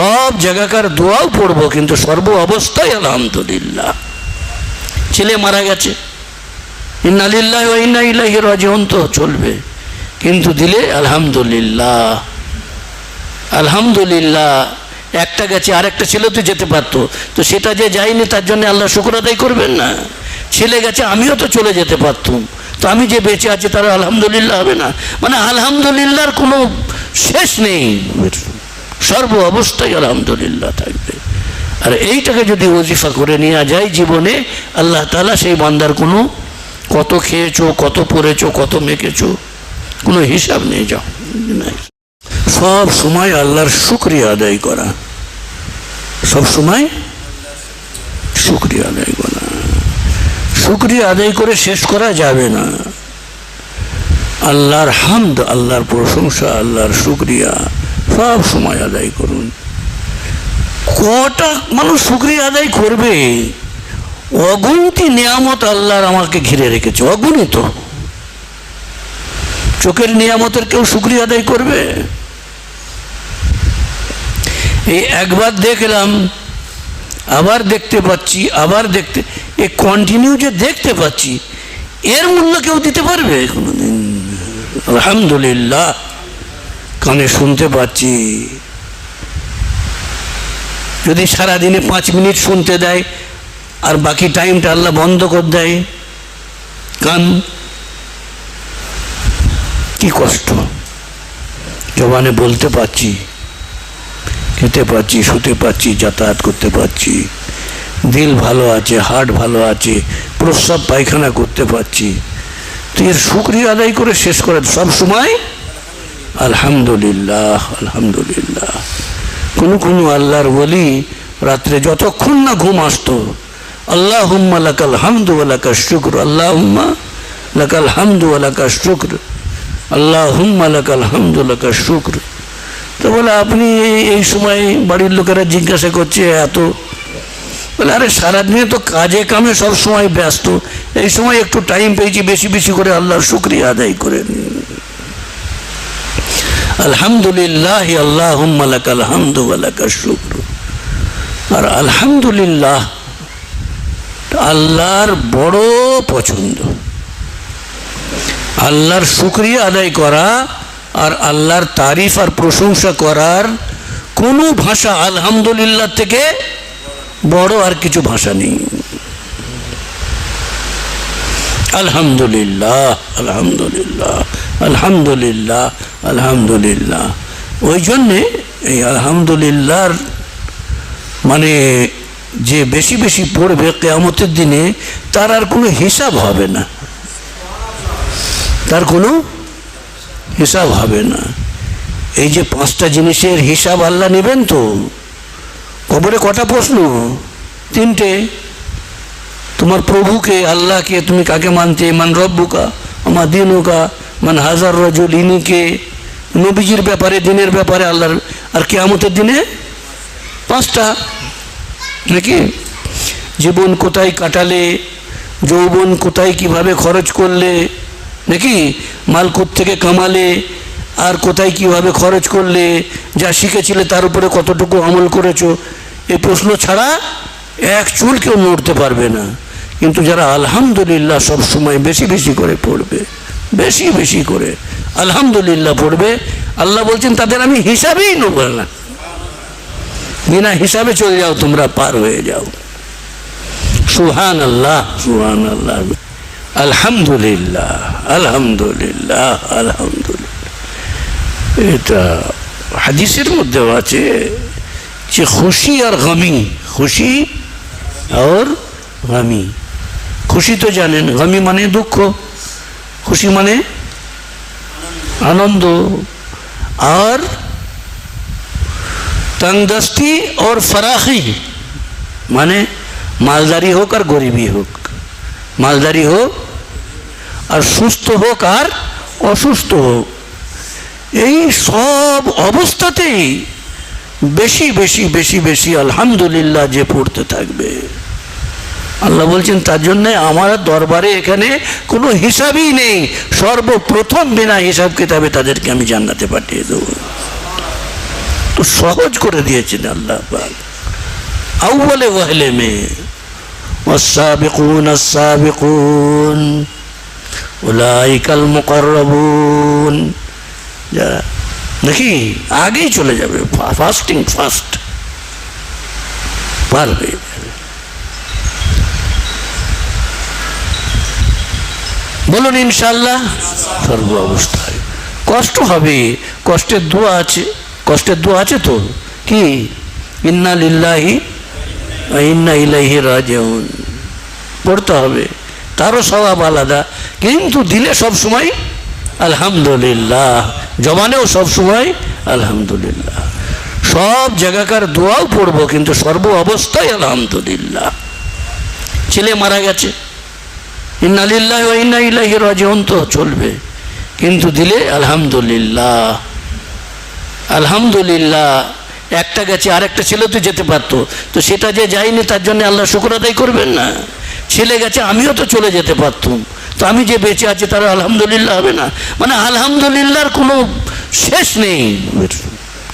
সব জায়গাকার দোয়াও পড়ব, কিন্তু সর্ব অবস্থায় আলহামদুলিল্লাহ। ছেলে মারা গেছে। ইন্নালিল্লাহ ও ইন্না ইলাহি তো চলবে। কিন্তু দিলে আলহামদুলিল্লাহ। আলহামদুলিল্লাহ, একটা গেছে, আরেকটা ছেলে তো যেতে পারতো। তো সেটা যে যায়নি, তার জন্য আল্লাহ শুক্র আদায় করবেন না। ছেলে গেছে, আমিও তো চলে যেতে পারতুম। তো আমি যে বেঁচে আছি, তার আলহামদুলিল্লাহ হবে না। মানে আলহামদুলিল্লাহর কোনো শেষ নেই। সর্ব অবস্থায় আলহামদুলিল্লাহ থাকবে। আর এইটাকে যদি ওজিফা করে নেওয়া যায় জীবনে, আল্লাহ তালা সেই বান্দার কোনো কত খেয়েছো, কত পড়েছো, কত মেখেছো, কোনো হিসাব নেই, যাও। নাই। সব সময় আল্লাহর শুক্রিয়া আদায় করা। সব সময় শুক্রিয়া আদায় করা। শুক্রিয়া আদায় করে শেষ করা যাবে না। আল্লাহর হামদ, আল্লাহর প্রশংসা, আল্লাহর শুক্রিয়া। সব সময় আদায় করুন। কটা মানুষ শুক্রিয়া আদায় করবে? অগুন্তি নিয়ামত আল্লাহর আমাকে ঘিরে রেখেছে, অগণিত। চোখের নিয়ামতের কেউ শুক্রিয়া আদায় করবে? এই একবার দেখলাম, আবার দেখতে পাচ্ছি, আবার দেখতে, এ কন্টিনিউ যে দেখতে পাচ্ছি, এর মূল্য কেউ দিতে পারবে? আলহামদুলিল্লাহ। কানে শুনতে পাচ্ছি। যদি সারাদিনে পাঁচ মিনিট শুনতে দেয়, আর বাকি টাইমটা আল্লাহ বন্ধ করে দেয়, কান কি কষ্ট। জবানে বলতে পারছি, খেতে পাচ্ছি শুতে পাচ্ছি যাতায়াত করতে পারছি, দিল ভালো আছে, হার্ট ভালো আছে, প্রস্রাব পায়খানা করতে পারছি। তো এর শুক্রিয়া আদায় করে শেষ করে সব সময় আলহামদুলিল্লাহ আলহামদুলিল্লাহ। কোনো কোনো আল্লাহর বলি রাত্রে যতক্ষণ না ঘুম আসতো আল্লাহ হুম্মা লাকাল হামদু লাকা শুক্র আল্লাহ হুম্মা লাকাল হামদু লাকা শুক্র আল্লাহ হুম্মা লাকাল হামদু লাকা শুক্র। তো বলে, আপনি এই- সময় বাড়ির লোকেরা জিজ্ঞাসা করছে, এত? বলে, আরে, সারাদিনে তো কাজে কামে সব সময় ব্যস্ত। এই সময় একটু টাইম পেয়েছি, বেশি বেশি করে আল্লাহর শুক্রিয়া আদায় করেন আলহামদুলিল্লাহ আল্লাহ হুম্মালাক আলহামদু আলাকা শুক্র। আর আলহামদুলিল্লাহ আল্লাহর বড় পছন্দ। আল্লাহর শুক্রিয়া আদায় করা আর আল্লাহর তারিফ আর প্রশংসা করার কোনো ভাষা আলহামদুলিল্লাহ থেকে বড় আর কিছু ভাষা নেই। আলহামদুলিল্লাহ আলহামদুলিল্লাহ আলহামদুলিল্লাহ আলহামদুলিল্লাহ। ওই জন্যে এই আলহামদুলিল্লাহর মানে যে বেশি বেশি পড়বে কেয়ামতের দিনে, তার আর কোনো হিসাব হবে না। তার কোনো হিসাব হবে না। এই যে পাঁচটা জিনিসের হিসাব আল্লাহ নেবেন তো, কবরে কটা প্রশ্ন? তিনটে। তোমার প্রভুকে, আল্লাহকে তুমি কাকে মানতে? মান রব্বুকা আমার দিনুকা, মান হাজার রজুল, ইনিকে। নবীজির ব্যাপারে, দিনের ব্যাপারে, আল্লাহর, আর কেয়ামতের দিনে? পাঁচটা। নাকি? জীবন কোথায় কাটালে? যৌবন কোথায় কীভাবে খরচ করলে? নাকি? মাল থেকে কামালে? আর কোথায় কীভাবে খরচ করলে? যা শিখেছিলে তার উপরে কতটুকু আমল করেছ? এই প্রশ্ন ছাড়া এক চুল কেউ নড়তে পারবে না। কিন্তু যারা আলহামদুলিল্লাহ সব সময় বেশি বেশি করে পড়বে, বেশি বেশি করে আলহামদুলিল্লাহ পড়বে, আল্লাহ বলছেন, তাদের আমি হিসাবেই নেব না। বিনা হিসাবে চলে যাও, তোমরা পার হয়ে যাও। সুহান আল্লাহ সুহান আল্লাহ আলহামদুলিল্লাহ আলহামদুলিল্লাহ আলহামদুলিল্লাহ। এটা হাদিসের মধ্যেও আছে যে খুশি আর গমি, খুশি আর গমি। খুশি তো জানেন গমি মানে দুঃখ, খুশি মানে আনন্দ। আর তংদস্তি ওর ফারাহি মানে মালদারি হোক আর গরিবী হোক, মালদারি হোক আর সুস্থ হোক আর অসুস্থ হোক, এই সব অবস্থাতেই বেশি বেশি বেশি বেশি আলহামদুলিল্লাহ যে পড়তে থাকবে। আল্লাহ বলছেন তার জন্য আমার দরবারে এখানে কোনো হিসাবই নেই সর্বপ্রথম বিনা হিসাব কিতাবে তাদেরকে আমি জান্নাতে পাঠিয়ে দেবো তো সহজ করে দিয়েছেন আল্লাহ পাক আউ্বালে ওয়াহলে মে والسابقون السابقون أولئك المقربون যারা নাকি আগেই চলে যাবে ফাস্টিং ফাস্ট পার বলুন ইনশাল্লাহ সর্ব অবস্থায়। কষ্ট হবে, কষ্টের দোয়া আছে, কষ্টের দোয়া আছে তো? কি? ইন্না লিল্লাহি ইন্না ইলাইহি রাজিউন। পড়তে হবে, তারও স্বভাব আলাদা। কিন্তু দিলে সব সময় আলহামদুলিল্লাহ জমানেও সব সময় আলহামদুলিল্লাহ। সব জায়গাকার দোয়াও পড়ব, কিন্তু সর্ব অবস্থায় আলহামদুলিল্লাহ। ছেলে মারা গেছে ইন্নালিল্লাহ ও ইন্না ইলাহি রাজিউন তো চলবে। কিন্তু দিলে আলহামদুলিল্লাহ। আলহামদুলিল্লাহ, একটা গেছে, আরেকটা ছেলে তো যেতে পারতো। তো সেটা যে যায়নি, তার জন্য আল্লাহ শুক্র আদায় করবেন না। ছেলে গেছে, আমিও তো চলে যেতে পারতুম। তো আমি যে বেঁচে আছি, তারা আলহামদুলিল্লাহ হবে না। মানে আলহামদুলিল্লাহর কোনো শেষ নেই।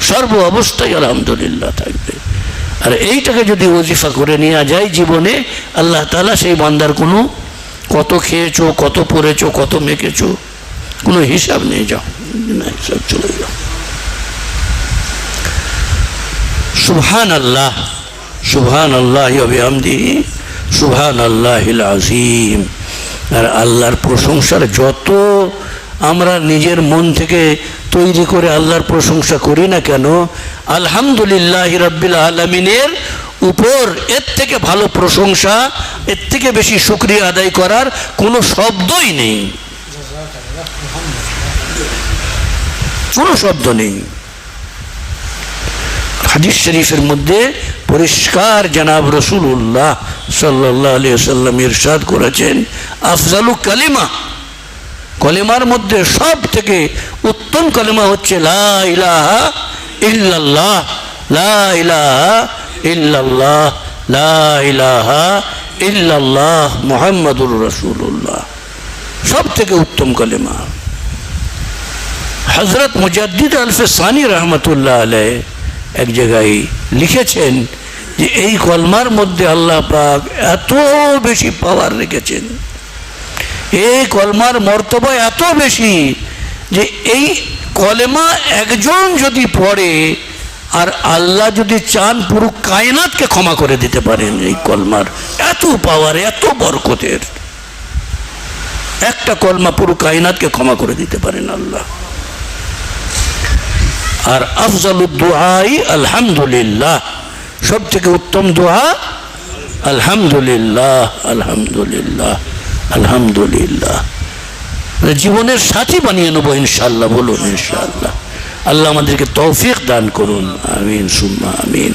সর্ব অবস্থায় আলহামদুলিল্লাহ থাকবে। আর এইটাকে যদি ওজিফা করে নেওয়া যায় জীবনে, আল্লাহ তালা সেই বান্দার কোনো কত খেয়েছো, কত পড়েছো, কত মেখেছো, কোনো হিসাব নেই, যাও। হিসাব চলে যাও। সুবহান আল্লাহ সুবহান আল্লাহ আমদি সুবহান আল্লাহ আজিম আর আল্লাহর প্রশংসার যত আমরা নিজের মন থেকে তৈরি করে আল্লাহর প্রশংসা করি না কেন, আলহামদুলিল্লাহ রব্বিল আলমিনের উপর এর থেকে ভালো প্রশংসা, এর থেকে বেশি শুক্রিয়া আদায় করার কোনো শব্দই নেই। কোনো শব্দ নেই। হাদিস শরীফের মধ্যে পরিষ্কার জানাব রসুল্লাহ সাল্লাহ আলিয়া সাল্লাম ইরশাদ করেছেন, আফজালু কালিমা। কলেমার মধ্যে সব থেকে উত্তম কলেমা হচ্ছে লা ইলাহা ইল্লাল্লাহ। লা ইলাহা ইল্লাল্লাহ, লা ইলাহা ইল্লাল্লাহ মুহাম্মাদুর রাসূলুল্লাহ। সব থেকে উত্তম কলেমা। হজরত মুজাদ্দিদ আলফে সানি রহমতুল্লাহ আলাই এক জায়গায় লিখেছেন যে, এই কলমার মধ্যে আল্লাহ পাক এত বেশি পাওয়ার রেখেছেন। এই কলমার মর্তবা এত বেশি যে, এই কলেমা একজন যদি পড়ে আর আল্লাহ যদি চান পুরো কায়নাতকে ক্ষমা করে দিতে পারেন এই কলমার। এত পাওয়ার, এত বরকতের। একটা কলমা পুরো কায়নাতকে ক্ষমা করে দিতে পারেন আল্লাহ। আর আফজালুদ্দোহাই আলহামদুলিল্লাহ। সব থেকে উত্তম দোহা আলহামদুলিল্লাহ আলহামদুলিল্লাহ আলহামদুলিল্লাহ। জীবনের সাথী বানিয়ে নেব ইনশাল্লাহ বলুন ইনশাল্লাহ আল্লাহ আমাদেরকে তৌফিক দান করুন। আমিন, সুম্মা, আমিন।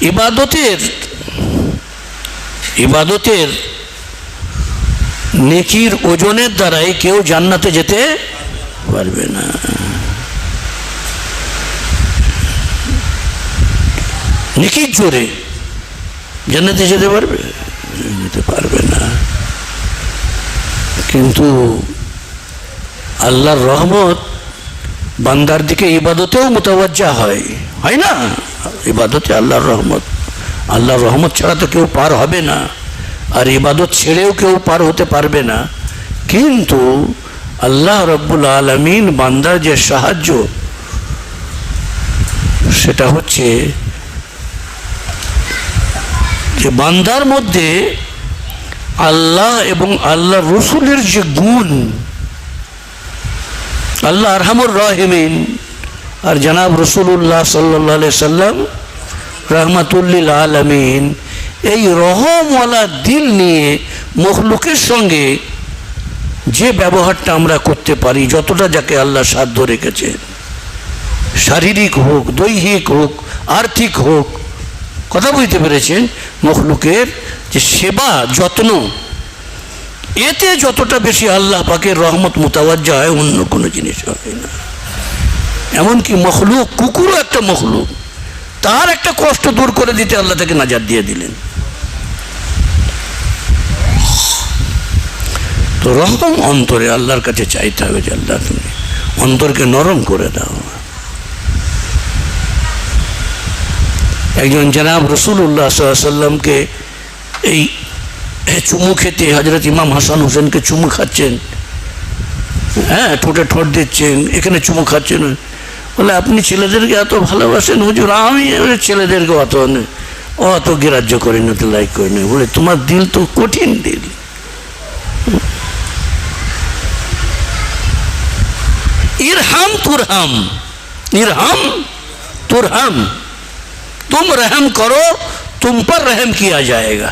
ইবাদতের ইবাদতের নেকির ওজনের দ্বারাই কেউ জান্নাতে যেতে পারবে না। নেকির জোরে জান্নাতে যেতে পারবে? যেতে পারবে না। কিন্তু আল্লাহর রহমত বান্দার দিকে ইবাদতেও মোতাবজ্জা হয়। হয় না? ইবাদতে আল্লাহর রহমত। আল্লাহর রহমত ছাড়া তো কেউ পার হবে না। আর ইবাদত ছেড়েও কেউ পার হতে পারবে না। কিন্তু আল্লাহ রব্বুল আলমিন বান্দার যে সাহায্য, সেটা হচ্ছে যে বান্দার মধ্যে আল্লাহ এবং আল্লাহ রসুলের যে গুণ, আল্লাহ আরহামুর রাহিমিন। আর জানাব রসুল্লাহ সাল্লাহ সাল্লাম রহমাতুল্লিল আলমিন, এই রহমওয়ালা দিল নিয়ে মখলুকের সঙ্গে যে ব্যবহারটা আমরা করতে পারি, যতটা যাকে আল্লাহ সাধ্য রেখেছে। শারীরিক হোক, দৈহিক হোক, আর্থিক হোক, কথা বুঝতে পেরেছেন? মখলুকের যে সেবা যত্ন, এতে যতটা বেশি আল্লাহ পাকের রহমত মোতাবাজ্জা হয়, অন্য কোনো জিনিস হয় না। এমনকি মখলুক, কুকুরও একটা মখলুক। তার একটা কষ্ট দূর করে দিতে আল্লাহ তাকে নাজার দিয়ে দিলেন। তো রহম অন্তরে আল্লাহর কাছে চাইতে হবে যে আল্লাহ তুমি অন্তরকে নরম করে দাও। একজন জনাব রসুল্লাহ সাল্লামকে এই চুমু খেতে হজরত ইমাম হাসান হোসেনকে চুমু খাচ্ছেন। হ্যাঁ ঠোঁটে ঠোঁট দিচ্ছেন, এখানে চুমু খাচ্ছেন। বলে, আপনি ছেলেদেরকে এত ভালোবাসেন? হুজুর, আমি ছেলেদেরকে অত অত গ্রাহ্য করি না তো লাইক করি না বলে, তোমার দিল তো কঠিন দিল। ইরহাম তুরহাম ইরহাম তুরহাম। তুম রহম করো, তুম পর রহম কিয়া যায়গা।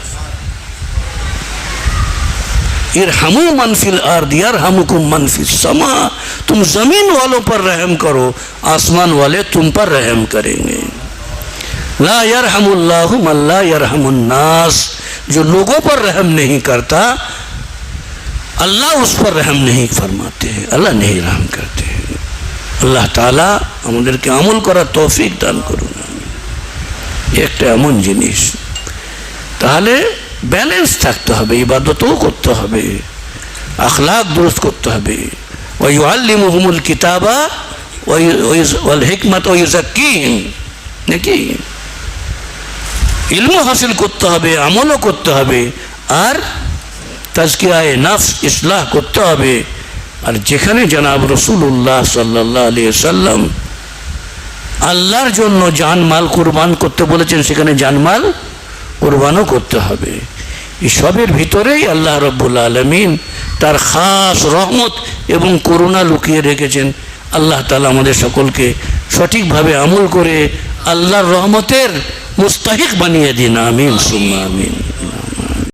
जाएगा इरहमु मनफिल अर्द यरहमुकुम मनफिल समा तुम जमीन वालों पर रहम करो आसमान वाले तुम पर रहम करेंगे ला यरहमुल्लाहु मन ला यरहमुन्नास जो लोगों पर रहम नहीं करता अल्लाह उस पर रहम नहीं फरमाते हैं अल्लाह नहीं रहम करते हैं আল্লাহ তালা আমাদেরকে আমল করার তৌফিক দান করুন একটা এমন জিনিস তাহলে ব্যালেন্স থাকতে হবে, ইবাদতও করতে হবে, আখলাক দুরস্ত করতে হবে। ওই আল্লিমুহমুল কিতাবা ওই ওই হিকমত ওই জাকিন নাকি? ইলমও হাসিল করতে হবে, আমলও করতে হবে, আর তাজকিয়ায় নাফস, ইসলাহ করতে হবে। আর যেখানে জনাব রসুল্লাহ সাল্লাহ আলী সাল্লাম আল্লাহর জন্য জানমাল কোরবান করতে বলেছেন, সেখানে জানমাল কোরবানও করতে হবে। এসবের ভিতরেই আল্লাহ রব্বুল আলমিন তার খাস রহমত এবং করুণা লুকিয়ে রেখেছেন। আল্লাহ তালা আমাদের সকলকে সঠিকভাবে আমল করে আল্লাহর রহমতের মুস্তাহিক বানিয়ে দিন। আমিন, সুম্মা আমিন।